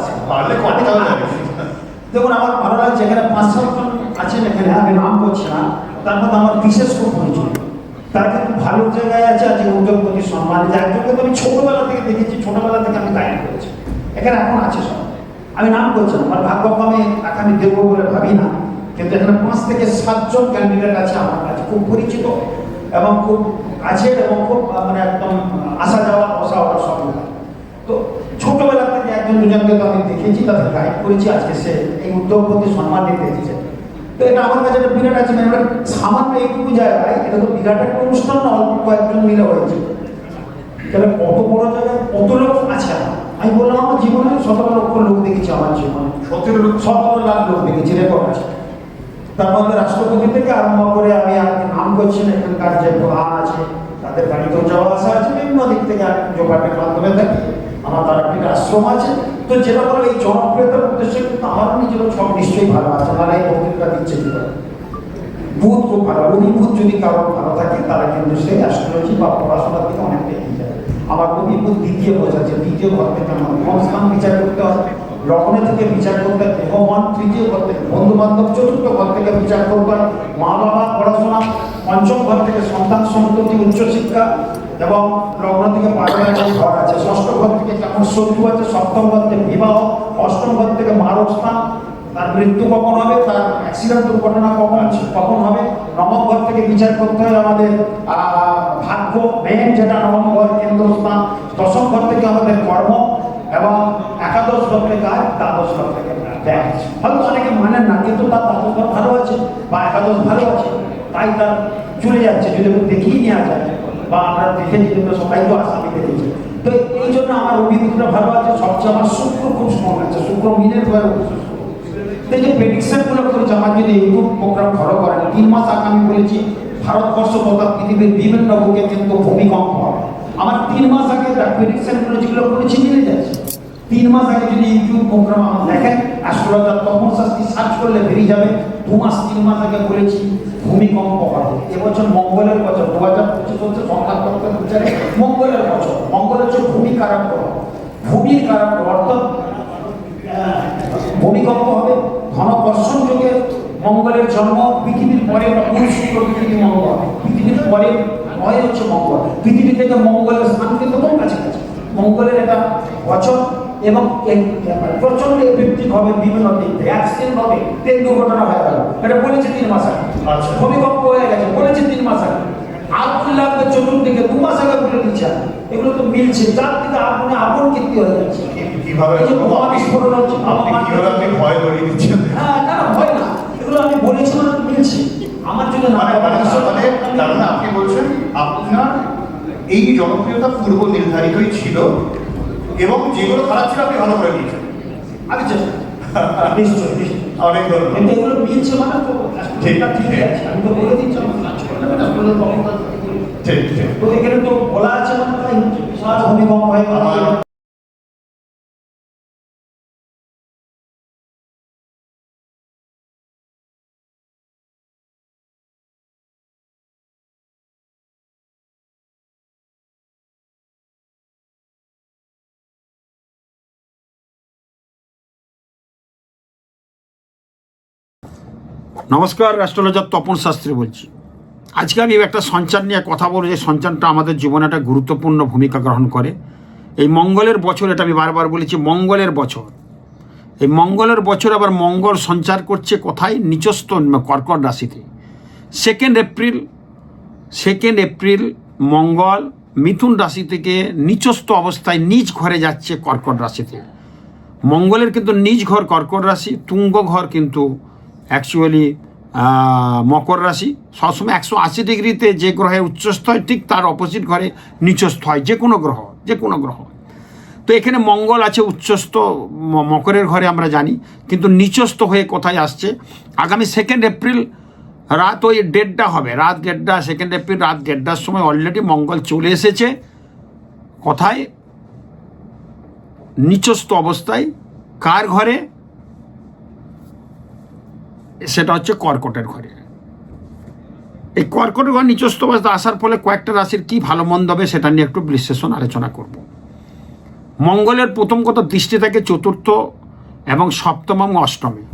আছে। পারলে দেখুন আমার ভালো লাগছে এখানে পাঁচ সাতজন আছেন এখানে আমি নাম করছি না। তার মধ্যে আমার বিশেষ খুব পরিচয় তার কিন্তু ভালো জায়গায় আছে আজকে উদ্যোগপতি সম্মান। একজনকে তো আমি ছোটবেলা থেকে দেখেছি ছোটবেলা থেকে আমি গাইড করেছি এখানে এখন আছে সব। আমি নাম করছি না আমার ভাগ্য আমি আগামী দেবো বলে ভাবি না। কিন্তু এখানে পাঁচ থেকে সাতজন ক্যান্ডিডেট আছে আমার কাছে খুব পরিচিত এবং খুব কাছের এবং খুব মানে একদম আসা যাওয়া বসা ওঠা সব তো ছোটবেলা একজন দুজনকে তো আমি দেখেছি তাদের গাইড করেছি আজকে সে এই উদ্যোগপতি সম্মান নিতে এসেছে। তো এটা আমার কাছে একটা বিরাট আছে মানে সামান্য এইটুকু জায়গায় এটা তো বিরাট একটা অনুষ্ঠান না অল্প কয়েকজন মিলে হয়েছে। তাহলে কত বড় জায়গায় কত লোক আছে আমি বললাম আমার জীবনে সতেরো লক্ষ লোক দেখেছি আমার জীবনে। সতেরো লোক সতেরো লাখ লোক দেখেছি রেকর্ড আছে। তার মধ্যে রাষ্ট্রপতি থেকে আরম্ভ করে আমি আর নাম করছি না এখানকার যে প্রধান আছে তাদের বাড়িতেও যাওয়া আসা আছে বিভিন্ন দিক থেকে আমি যোগাটের মাধ্যমে থাকি আমার তার একটি আশ্রম আছে। তো যেটা বলে এই জনপ্রিয়তার উদ্দেশ্যে কিন্তু আমারও নিজেরও সব নিশ্চয়ই ভালো আছে। তারা এই বক্তৃতা দিচ্ছে কি করে বুধ খুব ভালো। অভিভূত যদি কারও ভালো থাকে তারা কিন্তু সেই অ্যাস্ট্রোলজি বা পড়াশোনার দিকে অনেকটা এগিয়ে যায় আমার অভিভূত দ্বিতীয় বোঝাচ্ছে দ্বিতীয় ঘর থেকে আমার বিচার করতে হবে লগ্নে থেকে বিচার করতে হয়। দেহমন তৃতীয় ঘর থেকে। বন্ধু বান্ধব চতুর্থ ঘর থেকে বিচার হয় মা বাবা পড়াশোনা। পঞ্চম ঘর থেকে সন্তান সন্ততি উচ্চশিক্ষা। এবং লগ্ন থেকে ঘর আছে। ষষ্ঠ ঘর থেকে কেমন শত্রু আছে সপ্তম ঘর থেকে বিবাহ, অষ্টম ঘর থেকে মারক স্থান তার মৃত্যু কখন হবে, তার অ্যাক্সিডেন্ট দুর্ঘটনা কখন কখন হবে? নবম ঘর থেকে বিচার করতে হয় আমাদের ভাগ্য মেন যেটা নবম ঘর, কেন্দ্রস্থান। দশম ঘর থেকে আমাদের কর্ম এবং একাদশ ঘর থেকে আর দ্বাদশ ঘর থেকে হয়তো অনেকে মানেন না, কিন্তু তার দ্বাদশ ঘর ভালো আছে বা একাদশ ভালো আছে, তাই তার চলে যাচ্ছে, যদি দেখিয়ে নেওয়া যায়। বা আমরা দেখেছি কিন্তু সবাই তো আসামি দেখেছি তো এই জন্য আমার অভিজ্ঞতা ভালো আছে, সবচেয়ে আমার শুক্র খুব স্ট্রং আছে শুক্র মিনের ভয় এই যে প্রেডিকশনগুলো করেছে, আমার যদি ইউটিউব প্রোগ্রাম ফলো করেন, তিন মাস আগে আমি বলেছি, ভারতবর্ষ তথা পৃথিবীর বিভিন্ন বুকে কিন্তু ভূমিকম্প আমার তিন মাস আগে প্রেডিকশনগুলো যেগুলো করেছি মিলে যাচ্ছে। তিন মাস আগে যদি ইউটিউব প্রোগ্রাম আমার দেখেন অ্যাস্ট্রোলজার তপন শাস্ত্রী সার্চ করলে বেরিয়ে যাবে। দু মাস তিন মাস আগে বলেছি ভূমিকম্প হবে এবছর মঙ্গলের বছর দু হাজার পঁচিশ হচ্ছে সংখ্যাতত্ত্ব বিচারে মঙ্গলের বছর। মঙ্গল হচ্ছে ভূমি গ্রহ ভূমির গ্রহ, অর্থাৎ ভূমিকম্প হবে ঘনবর্ষণ যুগে মঙ্গলের জন্ম পৃথিবীর পরে শুক্র পৃথিবী মঙ্গল পৃথিবীর পরে হয় হচ্ছে মঙ্গল। পৃথিবী থেকে মঙ্গলের স্থান কিন্তু খুব কাছাকাছি। মঙ্গলের একটা বছর এবং প্রচণ্ড এফেক্টিভ হবে বিভিন্ন দিক থেকে। অ্যাক্সিডেন্ট হবে ট্রেন দুর্ঘটনা হয়ে গেল। এটা বলেছে তিন মাস আগে। আচ্ছা। ভূমিকম্প হয়ে গেছে বলেছে তিন মাস আগে। আগুন লাগবে চতুর্দিকে দু মাস আগে বলে দিচ্ছে এগুলো তো মিলছে। যার দিকে আগুনে আগুন কীর্তি হয়ে যাচ্ছে। কীভাবে এই যে বোমা বিস্ফোরণ হচ্ছে, কীভাবে আপনি ভয় ধরিয়ে দিচ্ছেন? হ্যাঁ না না ভয় না। এগুলো আমি বলেছি মানে মিলছে। আমার যদি না মানে মানে তাহলে মানে আপনি বলছেন আপনার এই জনপ্রিয়তা পূর্ব নির্ধারিতই ছিল। এবং যেগুলো খারাপ ছিল আপনি ভালো করে দিয়েছেন আমি চেষ্টা নিশ্চয়ই নিশ্চয়ই। অনেক ধন্যবাদ। কিন্তু এগুলো মানে তো ঠিক, ঠিক। আছে আমি তো বলে দিচ্ছি আমার কাজ করলে আপনাদের ক্ষমতা ঠিক ঠিক। তো এখানে তো বলা আছে মানে বিশাল ভূমিকম্প হয়ে নমস্কার, অ্যাস্ট্রোলজার তপন শাস্ত্রী বলছি। আজকে আমি একটা সঞ্চার নিয়ে কথা বলব, যে সঞ্চারটা আমাদের জীবনে একটা গুরুত্বপূর্ণ ভূমিকা গ্রহণ করে। এই মঙ্গলের বছর, এটা আমি বারবার বলেছি, মঙ্গলের বছর। এই মঙ্গলের বছর আবার মঙ্গল সঞ্চার করছে কোথায়? নিচস্থ কর্কট রাশিতে। সেকেন্ড এপ্রিল সেকেন্ড এপ্রিল মঙ্গল, মিথুন রাশি থেকে নিচস্থ অবস্থায় নিজ ঘরে যাচ্ছে কর্কট রাশিতে। মঙ্গলের কিন্তু নিজ ঘর কর্কট রাশি, তুঙ্গ ঘর কিন্তু অ্যাকচুয়ালি মকর রাশি, সবসময় একশো আশি ডিগ্রিতে যে গ্রহে উচ্চস্থ হয়, ঠিক তার অপোজিট ঘরে নিচস্থ হয়, যে কোনো গ্রহ, যে কোনো গ্রহ। তো এখানে মঙ্গল আছে, উচ্চস্থ মকরের ঘরে আমরা জানি, কিন্তু নিচস্থ হয়ে কোথায় আসছে? আগামী সেকেন্ড এপ্রিল রাত ওই দেড়টা হবে, রাত দেড়টা সেকেন্ড এপ্রিল রাত দেড়টার সময় অলরেডি মঙ্গল চলে এসেছে। কোথায়? নিচস্থ অবস্থায়, কার ঘরে? সেটা হচ্ছে কর্কটের ঘরে। এই কর্কটের ঘর অবস্থা আসার ফলে কয়েকটা রাশির কি ভালো মন্দ হবে সেটা নিয়ে একটু বিশ্লেষণ আলোচনা করব। মঙ্গলের প্রথম কথা দৃষ্টি থাকে চতুর্থ এবং সপ্তম এবং অষ্টমে।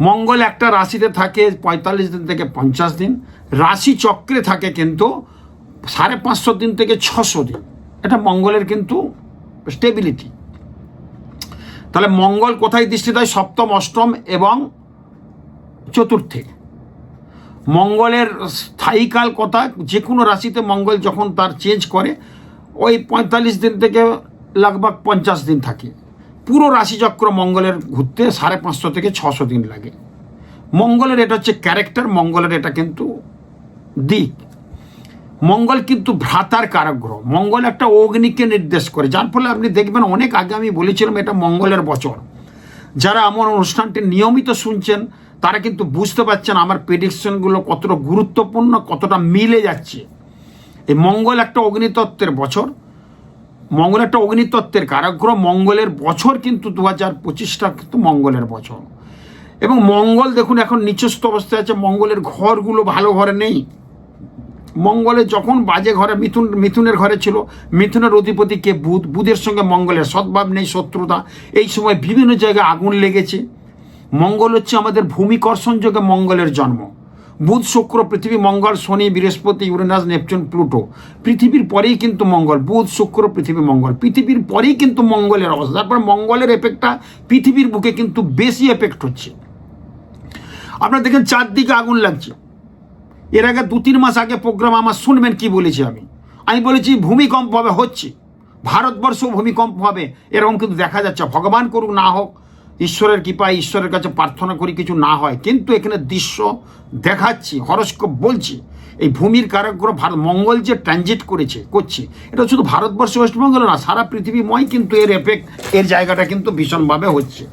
মঙ্গল একটা রাশিতে থাকে পঁয়তাল্লিশ দিন থেকে পঞ্চাশ দিন, রাশি চক্রে থাকে কিন্তু সাড়ে পাঁচশো দিন থেকে ছশো দিন। এটা মঙ্গলের কিন্তু স্টেবিলিটি তাহলে মঙ্গল কোথায় দৃষ্টি দেয়? সপ্তম, অষ্টম এবং চতুর্থে। মঙ্গলের স্থায়ীকাল কথা যে কোনো রাশিতে মঙ্গল যখন তার চেঞ্জ করে, ওই পঁয়তাল্লিশ দিন থেকে লাগভাগ পঞ্চাশ দিন থাকে। পুরো রাশিচক্র মঙ্গলের ঘুরতে সাড়ে পাঁচশো থেকে ছশো দিন লাগে। মঙ্গলের এটা হচ্ছে ক্যারেক্টার মঙ্গলের এটা কিন্তু দিক। মঙ্গল কিন্তু ভ্রাতার কারক গ্রহ। মঙ্গল একটা অগ্নিকে নির্দেশ করে। যার ফলে আপনি দেখবেন, অনেক আগে আমি বলেছিলাম এটা মঙ্গলের বছর। যারা আমার অনুষ্ঠানটি নিয়মিত শুনছেন তারা কিন্তু বুঝতে পারছেন আমার প্রেডিকশনগুলো কতটা গুরুত্বপূর্ণ, কতটা মিলে যাচ্ছে। এই মঙ্গল একটা অগ্নিতত্ত্বের বছর। মঙ্গল একটা অগ্নিতত্ত্বের কারাগ্রহ। মঙ্গলের বছর কিন্তু দু হাজার পঁচিশটা কিন্তু মঙ্গলের বছর। এবং মঙ্গল দেখুন, এখন নিচস্থ অবস্থায় আছে। মঙ্গলের ঘরগুলো ভালো ঘরে নেই। মঙ্গলে যখন বাজে ঘরে, মিথুন, মিথুনের ঘরে ছিল, মিথুনের অধিপতি কে বুধ, বুধের সঙ্গে মঙ্গলের সদ্ভাব নেই, শত্রুতা। এই সময় বিভিন্ন জায়গায় আগুন লেগেছে। মঙ্গল হচ্ছে আমাদের ভূমিকর্ষণ যোগে মঙ্গলের জন্ম। বুধ, শুক্র, পৃথিবী, মঙ্গল, শনি, বৃহস্পতি, ইউরেনাস, নেপচুন, প্লুটো। পৃথিবীর পরেই কিন্তু মঙ্গল, বুধ, শুক্র, পৃথিবী, মঙ্গল। পৃথিবীর পরেই কিন্তু মঙ্গলের অবস্থা। তারপর মঙ্গলের এফেক্টটা পৃথিবীর বুকে কিন্তু বেশি এফেক্ট হচ্ছে। আপনারা দেখেন চারদিকে আগুন লাগছে। এর আগে দু, তিন মাস আগে প্রোগ্রাম আমার শুনবেন কি বলেছি আমি। আমি বলেছি ভূমিকম্প হবে, হচ্ছে। ভারতবর্ষ ভূমিকম্প হবে, এরকম কিন্তু দেখা যাচ্ছে। ভগবান করুক, না হোক ঈশ্বরের কৃপায় ঈশ্বরের কাছে প্রার্থনা করি কিছু না হয়। কিন্তু এখানে দৃশ্য দেখাচ্ছি, হরস্কোপ বলছি। এই ভূমির কারকগ্রহ ভারত, মঙ্গল যে ট্রানজিট করেছে, করছে, এটা শুধু ভারতবর্ষ, ওয়েস্টবেঙ্গল না, সারা পৃথিবীময় কিন্তু এর এফেক্ট এর জায়গাটা কিন্তু ভীষণভাবে হচ্ছে।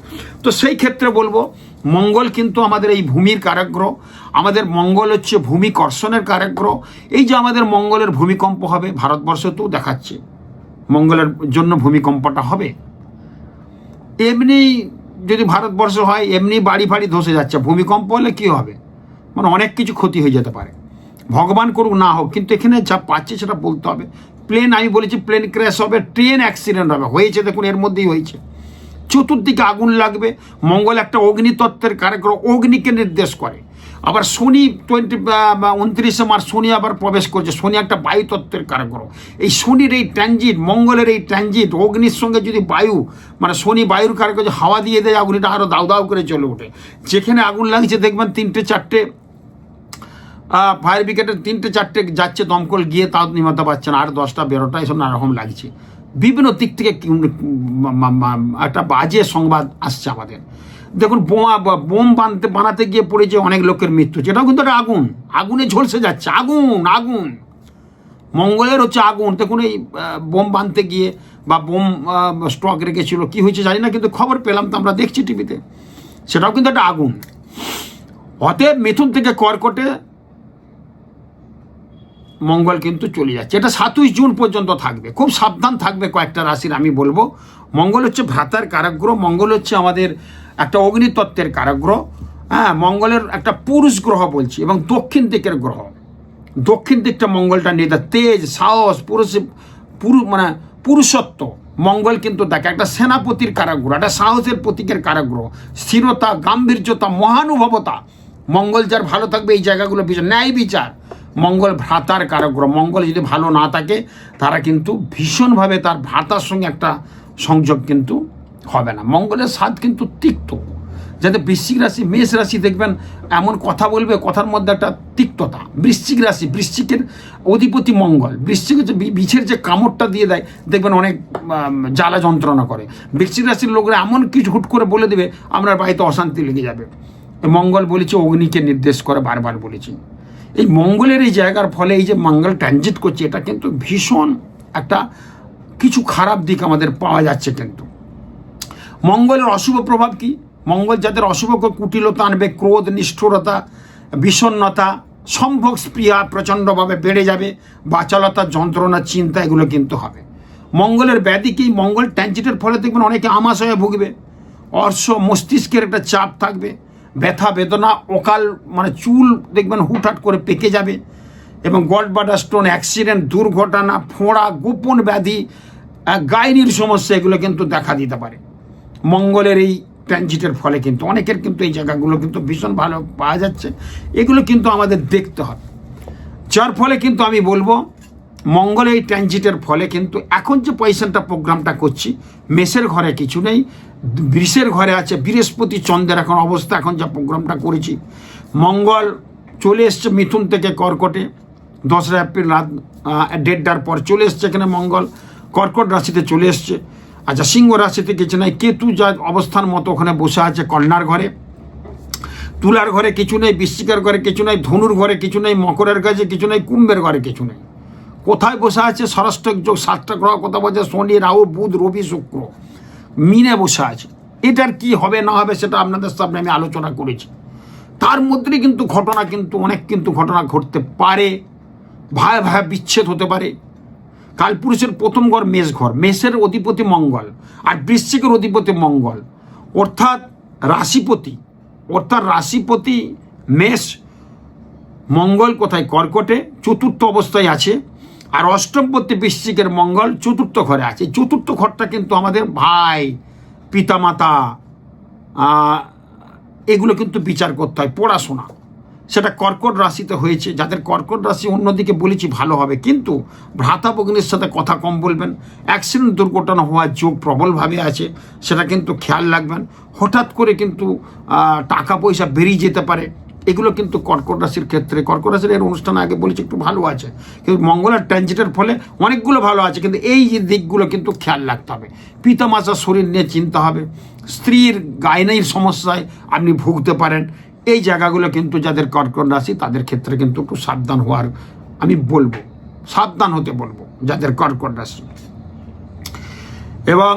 তো সেই ক্ষেত্রে বলব, মঙ্গল কিন্তু আমাদের এই ভূমির কারাগ্রহ, আমাদের মঙ্গল হচ্ছে ভূমিকর্ষণের কারাগ্রহ। এই যে আমাদের মঙ্গলের ভূমিকম্প হবে, ভারতবর্ষতেও দেখাচ্ছে। মঙ্গলের জন্য ভূমিকম্পটা হবে। এমনি যদি ভারতবর্ষ হয়, এমনি বাড়ি ফাড়ি ধসে যাচ্ছে। ভূমিকম্প হলে কী হবে? মানে অনেক কিছু ক্ষতি হয়ে যেতে পারে। ভগবান করুক না হোক, কিন্তু এখানে যা পাচ্ছে সেটা বলতে হবে। প্লেন আমি বলেছি প্লেন ক্র্যাশ হবে ট্রেন অ্যাক্সিডেন্ট হবে। হয়েছে দেখুন, এর মধ্যেই হয়েছে। চতুর্দিকে আগুন লাগবে। মঙ্গল একটা অগ্নিতত্ত্বের কার্যক্রম, অগ্নিকে নির্দেশ করে। আবার শনি টোয়েন্টি উনত্রিশে মার্চ শনি আবার প্রবেশ করছে। শনি একটা বায়ুতত্ত্বের কার্যক্রম এই শনির এই ট্রানজিট মঙ্গলের এই ট্রানজিট অগ্নির সঙ্গে যদি বায়ু মানে শনি বায়ুর কার্যক্রম হাওয়া দিয়ে দেয়, আগুনটা আরও দাউ দাউ করে চলে ওঠে। যেখানে আগুন লাগছে, দেখবেন তিনটে চারটে ফায়ার ব্রিগেডের তিনটে চারটে যাচ্ছে দমকল, গিয়ে তাও নিমাতে পারছে না। আর দশটা, বেরোটা, এসব নানা রকম লাগছে। বিভিন্ন দিক থেকে একটা বাজে সংবাদ আসছে আমাদের। দেখুন, বোমা, বোম বানতে, বানাতে গিয়ে পড়েছে অনেক লোকের মৃত্যু। যেটাও কিন্তু একটা আগুন। আগুনে ঝলসে যাচ্ছে। আগুন আগুন। মঙ্গলের হচ্ছে আগুন। দেখুন, এই বোম বানতে গিয়ে বা বোম স্টক রেখেছিল, কি হয়েছে জানি না, কিন্তু খবর পেলাম তো আমরা দেখছি টিভিতে। সেটাও কিন্তু একটা আগুন। অতএব মিথুন থেকে কর্কটে মঙ্গল কিন্তু চলে যাচ্ছে। এটা সাতই জুন পর্যন্ত থাকবে। খুব সাবধান থাকবে কয়েকটা রাশির, আমি বলব। মঙ্গল হচ্ছে ভ্রাতার কারাগ্রহ, মঙ্গল হচ্ছে আমাদের একটা অগ্নিতত্ত্বের কারাগ্রহ। হ্যাঁ মঙ্গলের একটা পুরুষ গ্রহ বলছি এবং দক্ষিণ দিকের গ্রহ। দক্ষিণ দিকটা মঙ্গলটা দেয়। তেজ, সাহস, পুরুষ, পুরু মানে পুরুষত্ব। মঙ্গল কিন্তু দেখে, একটা সেনাপতির কারাগ্রহ, একটা সাহসের প্রতীকের কারাগ্রহ। স্থিরতা, গাম্ভীর্যতা, মহানুভবতা। মঙ্গল যার ভালো থাকবে এই জায়গাগুলো বিচার ন্যায় বিচার। মঙ্গল ভ্রাতার কারাগ্রহ মঙ্গল যদি ভালো না থাকে, তারা কিন্তু ভীষণভাবে তার ভ্রাতার সঙ্গে একটা সংযোগ কিন্তু হবে না। মঙ্গলের স্বাদ কিন্তু তিক্ত। যাতে বৃশ্চিক রাশি, মেষ রাশি দেখবেন, এমন কথা বলবে, কথার মধ্যে একটা তিক্ততা। বৃশ্চিক রাশি, বৃশ্চিকের অধিপতি মঙ্গল। বৃশ্চিক যে বিছের যে কামড়টা দিয়ে দেয়, দেখবেন অনেক জ্বালা যন্ত্রণা করে। বৃশ্চিক রাশির লোকরা এমন কিছু হুট করে বলে দেবে, আপনার বাড়িতে অশান্তি লেগে যাবে। মঙ্গল বলেছে, অগ্নিকে নির্দেশ করে বারবার বলেছি। এই মঙ্গলের এই জায়গার ফলে এই যে মঙ্গল ট্রানজিট করছে, এটা কিন্তু ভীষণ একটা কিছু খারাপ দিক আমাদের পাওয়া যাচ্ছে কিন্তু। মঙ্গলের অশুভ প্রভাব কি? মঙ্গল যাদের অশুভ কুটিলতা আনবে, ক্রোধ, নিষ্ঠুরতা, বিষণ্ণতা সম্ভোগ স্পৃহা প্রচণ্ডভাবে বেড়ে যাবে, বাচালতা, যন্ত্রণা, চিন্তা, এগুলো কিন্তু হবে। মঙ্গলের ব্যাধি কি? মঙ্গল ট্যাঞ্জিটের ফলে দেখবেন অনেকে আমাশয়ে ভুগবে। অর্শ মস্তিষ্কের একটা চাপ থাকবে। ব্যথা, বেদনা, অকাল মানে চুল দেখবেন হুটহাট করে পেকে যাবে এবং গডবাডার স্টোন, অ্যাক্সিডেন্ট, দুর্ঘটনা, ফোঁড়া, গোপন ব্যাধি গাইনির সমস্যা, এগুলো কিন্তু দেখা দিতে পারে। মঙ্গলের এই ট্রানজিটের ফলে কিন্তু, অনেকের কিন্তু এই জায়গাগুলো কিন্তু ভীষণ ভালো পাওয়া যাচ্ছে। এগুলো কিন্তু আমাদের দেখতে হবে। যার ফলে কিন্তু আমি বলব মঙ্গলে এই ট্রানজিটের ফলে কিন্তু এখন যে পয়সানটা প্রোগ্রামটা করছি, মেসের ঘরে কিছু নেই বৃষের ঘরে আছে, বৃহস্পতি চন্দ্রের এখন অবস্থা, এখন যা প্রোগ্রামটা করেছি। মঙ্গল চলে এসছে মিথুন থেকে কর্কটে, দশরা, এপ্রিল, রাত দেড়টার পর চলে এসছে এখানে মঙ্গল, কর্কট রাশিতে চলে এসছে। আচ্ছা সিংহ রাশিতে কিছু নাই কেতু যা অবস্থান মতো ওখানে বসে আছে, কন্যার ঘরে। তুলার ঘরে কিছু নেই, বৃশ্চিকের ঘরে কিছু নেই, ধনুর ঘরে কিছু নেই, মকরের কাছে কিছু নেই, কুম্ভের ঘরে কিছু নেই। কোথায় বসে আছে ষষ্ঠ যোগ, সাতটা গ্রহ, কথা বলছে শনি, রাহু, বুধ, রবি, শুক্র। মিনে বসে আছে। এটার কি হবে, না হবে, সেটা আপনাদের সামনে আমি আলোচনা করেছি। তার মধ্যে কিন্তু ঘটনা কিন্তু, অনেক কিন্তু ঘটনা ঘটতে পারে। ভাই ভাই বিচ্ছেদ হতে পারে। কালপুরুষের প্রথম ঘর মেষ ঘর মেষের অধিপতি মঙ্গল আর বৃশ্চিকের অধিপতি মঙ্গল। অর্থাৎ রাশিপতি অর্থাৎ রাশিপতি মেষ মঙ্গল কোথায়? কর্কটে, চতুর্থ অবস্থায় আছে। আর অষ্টমপতি বৃশ্চিকের মঙ্গল চতুর্থ ঘরে আছে। চতুর্থ ঘরটা কিন্তু আমাদের ভাই, পিতামাতা এগুলো কিন্তু বিচার করতে হয়, পড়াশোনা। সেটা কর্কট রাশিতে হয়েছে, যাদের কর্কট রাশি অন্যদিকে বলেছি ভালো হবে। কিন্তু ভ্রাতা ভগ্নের সাথে কথা কম বলবেন, অ্যাক্সিডেন্ট দুর্ঘটনা হওয়ার যোগ প্রবলভাবে আছে, সেটা কিন্তু খেয়াল রাখবেন। হঠাৎ করে কিন্তু টাকা পয়সা বেরিয়ে যেতে পারে এগুলো কিন্তু কর্কট রাশির ক্ষেত্রে, কর্কট রাশির এর অনুষ্ঠান আগে বলেছি, একটু ভালো আছে। কিন্তু মঙ্গলের ট্রানজিটের ফলে অনেকগুলো ভালো আছে, কিন্তু এই যে দিকগুলো কিন্তু খেয়াল রাখতে হবে। পিতামাতার শরীর নিয়ে চিন্তা হবে, স্ত্রীর গায়নের সমস্যায় আপনি ভুগতে পারেন। এই জায়গাগুলো কিন্তু যাদের কর্কট রাশি, তাদের ক্ষেত্রে কিন্তু একটু সাবধান হওয়ার, আমি বলব, সাবধান হতে বলব, যাদের কর্কট রাশি। এবং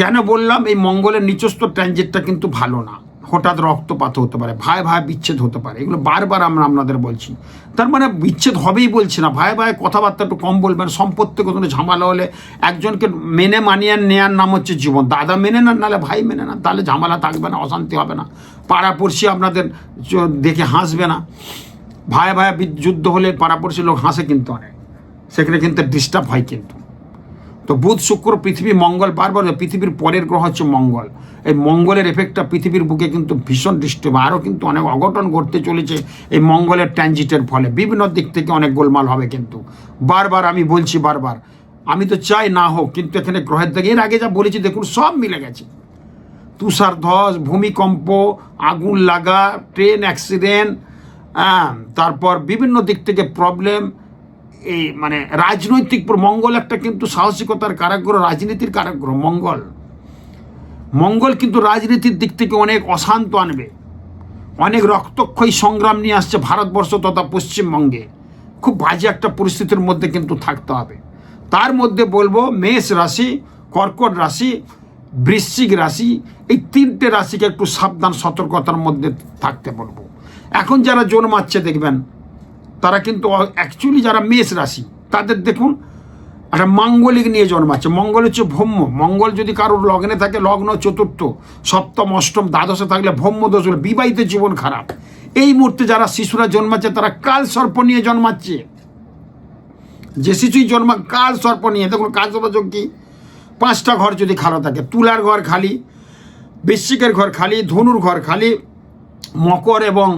কেন বললাম, এই মঙ্গলের নিচস্থ ট্রানজিটটা কিন্তু ভালো না। হঠাৎ রক্তপাত হতে পারে, ভাই ভাই বিচ্ছেদ হতে পারে, এগুলো বারবার আমরা আপনাদের বলছি। তার মানে বিচ্ছেদ হবেই বলছি না, ভাই ভাই কথাবার্তা একটু কম বলবেন, সম্পত্তি কোনো ঝামেলা হলে একজনকে মেনে মানিয়ে নেয়ার নাম হচ্ছে জীবন, দাদা মেনে না নাহলে ভাই মেনে না তাহলে ঝামেলা থাকবে না, অশান্তি হবে না। পাড়াপড়শি আপনাদের দেখে হাসবে না। ভাই ভাই যুদ্ধ হলে পাড়াপড়শি লোক হাসে কিন্তু অনেক, সেখানে কিন্তু ডিস্টার্ব হয় কিন্তু। তো বুধ, শুক্র, পৃথিবী, মঙ্গল বারবার পৃথিবীর পরের গ্রহ হচ্ছে মঙ্গল। এই মঙ্গলের এফেক্টটা পৃথিবীর বুকে কিন্তু ভীষণ হবে আরও কিন্তু অনেক অঘটন ঘটতে চলেছে এই মঙ্গলের ট্রানজিটের ফলে। বিভিন্ন দিক থেকে অনেক গোলমাল হবে কিন্তু। বারবার আমি বলছি বারবার, আমি তো চাই না হোক, কিন্তু এখানে গ্রহের দিকে এর আগে যা বলেছি, দেখুন, সব মিলে গেছে। তুষার ধস ভূমিকম্প, আগুন লাগা ট্রেন অ্যাক্সিডেন্ট তারপর বিভিন্ন দিক থেকে প্রবলেম এই মানে রাজনৈতিক মঙ্গল একটা কিন্তু সাহসিকতার কারাগ্রহ, রাজনীতির কারাগ্রহ, মঙ্গল। মঙ্গল কিন্তু রাজনীতির দিক থেকে অনেক অশান্ত আনবে। অনেক রক্তক্ষয়ী সংগ্রাম নিয়ে আসছে ভারতবর্ষ তথা পশ্চিমবঙ্গে। খুব বাজে একটা পরিস্থিতির মধ্যে কিন্তু থাকতে হবে। তার মধ্যে বলব মেষ রাশি, কর্কট রাশি, বৃশ্চিক রাশি, এই তিনটে রাশিকে একটু সাবধান, সতর্কতার মধ্যে থাকতে বলব। এখন যারা জন্মাচ্ছে দেখবেন তারা কিন্তু অ্যাকচুয়ালি যারা মেষ রাশি, তাদের দেখুন একটা মাঙ্গলিক নিয়ে জন্মাচ্ছে। মঙ্গল হচ্ছে ভৌম্য। মঙ্গল যদি কারোর লগ্নে থাকে, লগ্ন চতুর্থ, সপ্তম, অষ্টম, দ্বাদশে থাকলে ভৌম্য দোষ হলে বিবাহিত জীবন খারাপ। এই মুহূর্তে যারা শিশুরা জন্মাচ্ছে, তারা কাল সর্প নিয়ে জন্মাচ্ছে। যে শিশুই জন্মা কাল সর্প নিয়ে। দেখুন কাল সর্পযোগ কি? পাঁচটা ঘর যদি খারাপ থাকে, তুলার ঘর খালি, বৃশ্চিকের ঘর খালি, ধনুর ঘর খালি, মকর এবং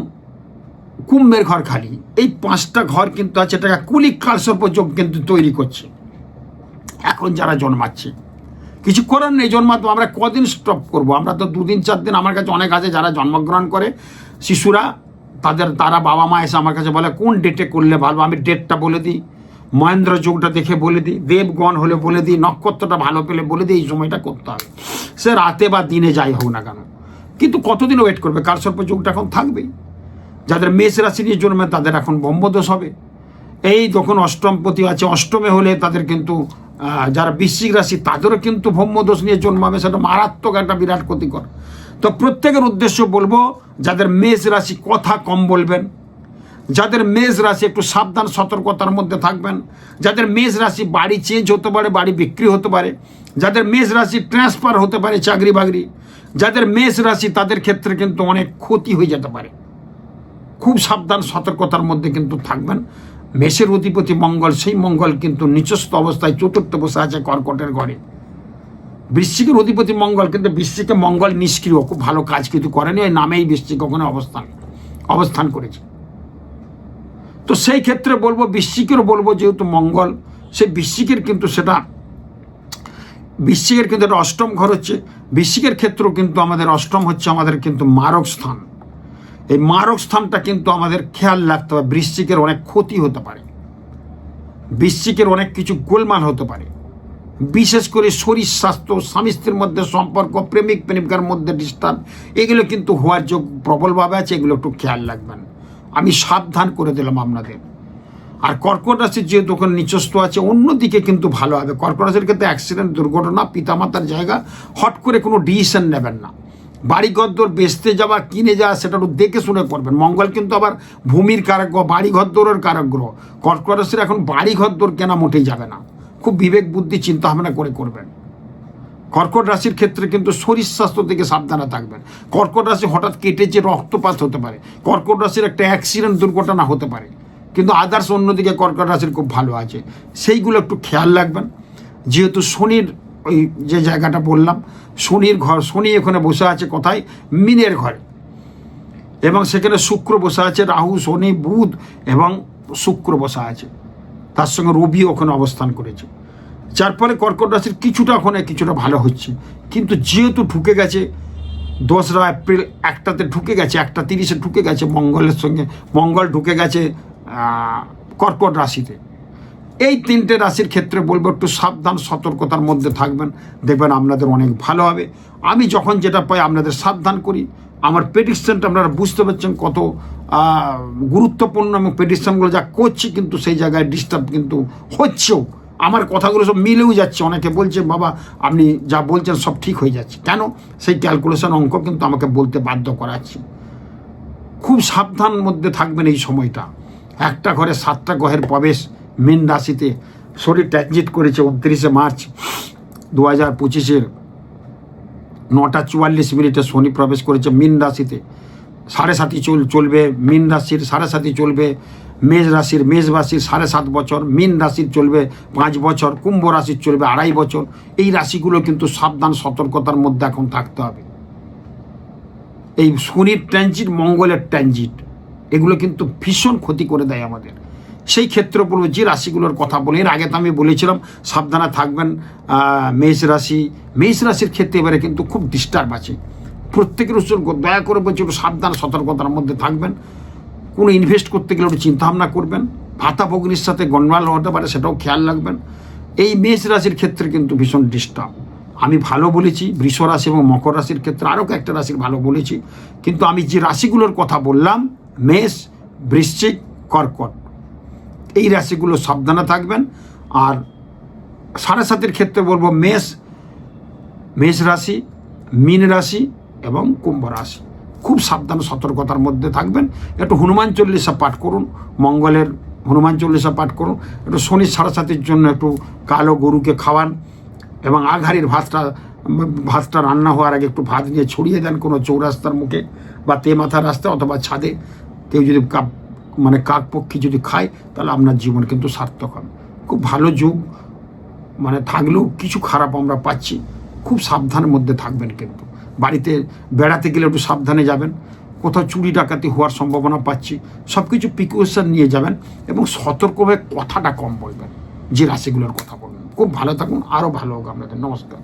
কুম্ভের ঘর খালি। এই পাঁচটা ঘর কিন্তু আছে এটাকে কুলিক কালসর্প যোগ কিন্তু তৈরি করছে। এখন যারা জন্মাচ্ছে। কিছু করার নেই, জন্মাতো আমরা কদিন স্টপ করব? আমরা তো দুদিন চার দিন আমার কাছে অনেক আছে যারা জন্মগ্রহণ করে। শিশুরা, তাদের, তারা বাবা মা এসে আমার কাছে বলে, কোন ডেটে করলে ভালো? আমি ডেটটা বলে দিই। মহেন্দ্র যোগটা দেখে বলে দিই। দেবগণ হলে বলে দিই। নক্ষত্রটা ভালো পেলে বলে দিই। এই সময়টা করতে হবে। সে রাতে বা দিনে যাই হোক না কেন। কিন্তু কতদিন ওয়েট করবে? কালসর্প যোগটা এখন থাকবেই। যাদের মেষ রাশি নিয়ে জন্মে তাদের এখন ব্রহ্মদোষ হবে। এই যখন অষ্টমপতি আছে, অষ্টমে হলে তাদের কিন্তু যারা বৃশ্চিক রাশি, তাদেরও কিন্তু ব্রহ্মদোষ নিয়ে জন্মাবে। সেটা মারাত্মক একটা বিরাট ক্ষতিকর। তো প্রত্যেকের উদ্দেশ্য বলব, যাদের মেষ রাশি কথা কম বলবেন, যাদের মেষ রাশি একটু সাবধান, সতর্কতার মধ্যে থাকবেন, যাদের মেষ রাশি বাড়ি চেঞ্জ হতে পারে, বাড়ি বিক্রি হতে পারে, যাদের মেষ রাশি ট্রান্সফার হতে পারে, চাকরি বাকরি, যাদের মেষ রাশি তাদের ক্ষেত্রে কিন্তু অনেক ক্ষতি হয়ে যেতে পারে। খুব সাবধান, সতর্কতার মধ্যে কিন্তু থাকবেন। মেষের অধিপতি মঙ্গল, সেই মঙ্গল কিন্তু নিচস্থ অবস্থায় চতুর্থ বসে আছে কর্কটের ঘরে। বৃশ্চিকের অধিপতি মঙ্গল কিন্তু বৃশ্চিকে মঙ্গল নিষ্ক্রিয়, খুব ভালো কাজ কিন্তু করেনি ওই নামেই বৃশ্চিক ওখানে অবস্থান অবস্থান করেছে। তো সেই ক্ষেত্রে বলব, বৃশ্চিকেরও বলব যেহেতু মঙ্গল সেই বৃশ্চিকের কিন্তু সেটা, বৃশ্চিকের কিন্তু একটা অষ্টম ঘর হচ্ছে, বৃশ্চিকের ক্ষেত্রেও কিন্তু আমাদের অষ্টম হচ্ছে আমাদের কিন্তু মারক স্থান। এই মারক স্থানটা কিন্তু আমাদের খেয়াল রাখতে হবে। বৃশ্চিকের অনেক ক্ষতি হতে পারে। বৃশ্চিকের অনেক কিছু গোলমাল হতে পারে। বিশেষ করে শরীর স্বাস্থ্য, স্বামী স্ত্রীর মধ্যে সম্পর্ক, প্রেমিক, প্রেমিকার মধ্যে ডিস্টার্ব, এগুলো কিন্তু হওয়ার যোগ প্রবলভাবে আছে, এগুলো একটু খেয়াল রাখবেন। আমি সাবধান করে দিলাম আপনাদের। আর কর্কট রাশির যেহেতু ওখানে নিচস্ত আছে, অন্যদিকে কিন্তু ভালো হবে। কর্কট রাশির ক্ষেত্রে অ্যাক্সিডেন্ট দুর্ঘটনা, পিতামাতার জায়গা, হট করে কোনো ডিসিশন নেবেন না। বাড়ি ঘরদোর বেচতে যাওয়া কিনে যাওয়া সেটা একটু দেখে শুনে করবেন। মঙ্গল কিন্তু আবার ভূমির কারক গ্রহ, বাড়ি ঘরদোরের কারক গ্রহ কর্কট রাশির এখন ঘরদোর কেনা মোটেই যাবে না। খুব বিবেক বুদ্ধি চিন্তা ভাবনা করে করবেন। কর্কট রাশির ক্ষেত্রে কিন্তু শরীর স্বাস্থ্য থেকে সাবধানে থাকবেন। কর্কট রাশি হঠাৎ কেটে যে রক্তপাত হতে পারে কর্কট রাশির একটা অ্যাক্সিডেন্ট দুর্ঘটনা হতে পারে। কিন্তু আদার্স অন্যদিকে কর্কট রাশির খুব ভালো আছে। সেইগুলো একটু খেয়াল রাখবেন। যেহেতু শনির ওই যে জায়গাটা বললাম, শনির ঘর, শনি এখানে বসে আছে কোথায়? মিনের ঘরে। এবং সেখানে শুক্র বসে আছে, রাহু, শনি, বুধ এবং শুক্র বসে আছে। তার সঙ্গে রবি ওখানে অবস্থান করেছে। যার ফলে কর্কট রাশির কিছুটা ওখানে কিছুটা ভালো হচ্ছে। কিন্তু যেহেতু ঢুকে গেছে, দোসরা এপ্রিল একটাতে ঢুকে গেছে, একটা তিরিশে ঢুকে গেছে, মঙ্গলের সঙ্গে, মঙ্গল ঢুকে গেছে কর্কট রাশিতে। এই তিনটে রাশির ক্ষেত্রে বলব একটু সাবধান, সতর্কতার মধ্যে থাকবেন। দেখবেন আপনাদের অনেক ভালো হবে। আমি যখন যেটা পাই আপনাদের সাবধান করি। আমার প্রেডিকশনটা আপনারা বুঝতে পারছেন কত গুরুত্বপূর্ণ এবং প্রেডিকশনগুলো যা করছি কিন্তু সেই জায়গায় ডিস্টার্ব কিন্তু হচ্ছেও। আমার কথাগুলো সব মিলেও যাচ্ছে। অনেকে বলছে, বাবা, আপনি যা বলছেন সব ঠিক হয়ে যাচ্ছে। কেন? সেই ক্যালকুলেশন অঙ্ক কিন্তু আমাকে বলতে বাধ্য করাচ্ছে। খুব সাবধান মধ্যে থাকবেন এই সময়টা। একটা ঘরে সাতটা গ্রহের প্রবেশ মীন রাশিতে শরীর ট্রানজিট করেছে উনত্রিশে মার্চ দু হাজার পঁচিশের নটা চুয়াল্লিশ মিনিটে শনি প্রবেশ করেছে মীন রাশিতে। সাড়ে সাতই চল, চলবে মীন রাশির, সাড়ে সাতই চলবে মেষ রাশির মেষ রাশির সাড়ে সাত বছর, মীন রাশির চলবে পাঁচ বছর, কুম্ভ রাশির চলবে আড়াই বছর। এই রাশিগুলো কিন্তু সাবধান, সতর্কতার মধ্যে এখন থাকতে হবে। এই শনির ট্রানজিট মঙ্গলের ট্রানজিট এগুলো কিন্তু ভীষণ ক্ষতি করে দেয় আমাদের। সেই ক্ষেত্রে বলব যে রাশিগুলোর কথা বলি, এর আগে তো আমি বলেছিলাম, সাবধানে থাকবেন মেষ রাশি। মেষ রাশির ক্ষেত্রে এবারে কিন্তু খুব ডিস্টার্ব আছে। প্রত্যেকের উৎসর্গ দয়া করে বলছি, একটু সাবধান, সতর্কতার মধ্যে থাকবেন। কোনো ইনভেস্ট করতে গেলে একটু চিন্তাভাবনা করবেন। ভাতা ভগ্নির সাথে গন্ডাল হতে পারে, সেটাও খেয়াল রাখবেন। এই মেষ রাশির ক্ষেত্রে কিন্তু ভীষণ ডিস্টার্ব আমি ভালো বলেছি, বৃষ রাশি এবং মকর রাশির ক্ষেত্রে আরও কয়েকটা রাশির ভালো বলেছি। কিন্তু আমি যে রাশিগুলোর কথা বললাম, মেষ, বৃশ্চিক, কর্কট এই রাশিগুলো সাবধানে থাকবেন। আর সাড়ে সাতের ক্ষেত্রে বলব মেষ মেষ রাশি, মীন রাশি এবং কুম্ভ রাশি। খুব সাবধান, সতর্কতার মধ্যে থাকবেন। একটু হনুমান চল্লিশা পাঠ করুন, মঙ্গলের হনুমান চল্লিশা পাঠ করুন। একটু শনি সাড়ে সাতের জন্য একটু কালো গরুকে খাওয়ান এবং আঘারির ভাতটা ভাতটা রান্না হওয়ার আগে একটু ভাত নিয়ে ছড়িয়ে দেন কোনো চৌরাস্তার মুখে বা তে মাথার রাস্তায় অথবা ছাদে। কেউ যদি কাপ মানে কাক পক্ষী যদি খায়, তাহলে আপনার জীবন কিন্তু সার্থক হবে। খুব ভালো যুগ মানে থাকলেও কিছু খারাপ আমরা পাচ্ছি, খুব সাবধানের মধ্যে থাকবেন কিন্তু। বাড়িতে বেড়াতে গেলে একটু সাবধানে যাবেন, কোথাও চুরি ডাকাতি হওয়ার সম্ভাবনা পাচ্ছি সব কিছু প্রিকশন নিয়ে যাবেন এবং সতর্কভাবে কথাটা কম বলবেন, যে রাশিগুলোর কথা বলবেন। খুব ভালো থাকুন, আরও ভালো হোক আপনাদের। নমস্কার।